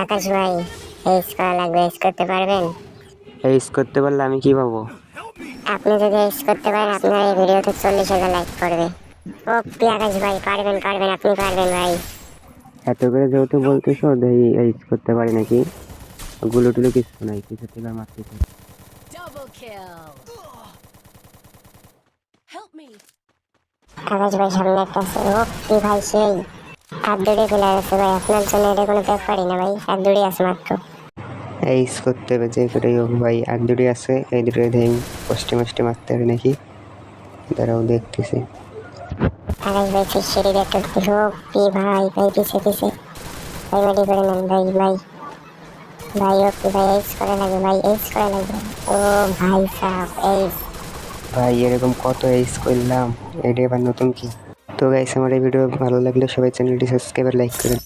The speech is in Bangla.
আকাশ ভাই এইস করা লাগবে এইস করতে পারবেন? এইস করতে পারলে আমি কি পাবো? আপনি যদি এইস করতে পারেন আপনার এই ভিডিওতে চল্লিশ হাজার লাইক করবে ও পি আকাশ ভাই পারবেন পারবেন আপনি পারবেন ভাই। এত করে যেহেতু বলতেছো দেখি এইস করতে পারি নাকি? গুলো টুলো কিছু নাই কিছু থেকে মারতেছে. আকাশ ভাই সামনে একটা আছে। ও পি ভাই সেই? হাত দূরে ফেলে গেছে ভাই আপনার জন্য এটা কোনো ব্যাপারই না ভাই হাত আছে মাত্র। এইস করতে হবে যে করেই হোক ভাই আর দুটি আছে এই দুটো মোস্টে মারতে হবে নাকি? দাঁড়াও দেখতেছি। আকাশ ভাই সেই একটা ও পি ভাই ভাই পিছে পিছে। ভাই মেডি করে নেন ভাই ভাই। ভাই ও পি ভাই এইস করে ভাই এইস করে ও ভাই সাহ এইস ভাই এরকম কত এইস করলাম এটা এবার নতুন কি? তো গাইস আমার এই ভিডিও ভালো লাগলে সবাই চ্যানেলটি সাবস্ক্রাইব আর লাইক করে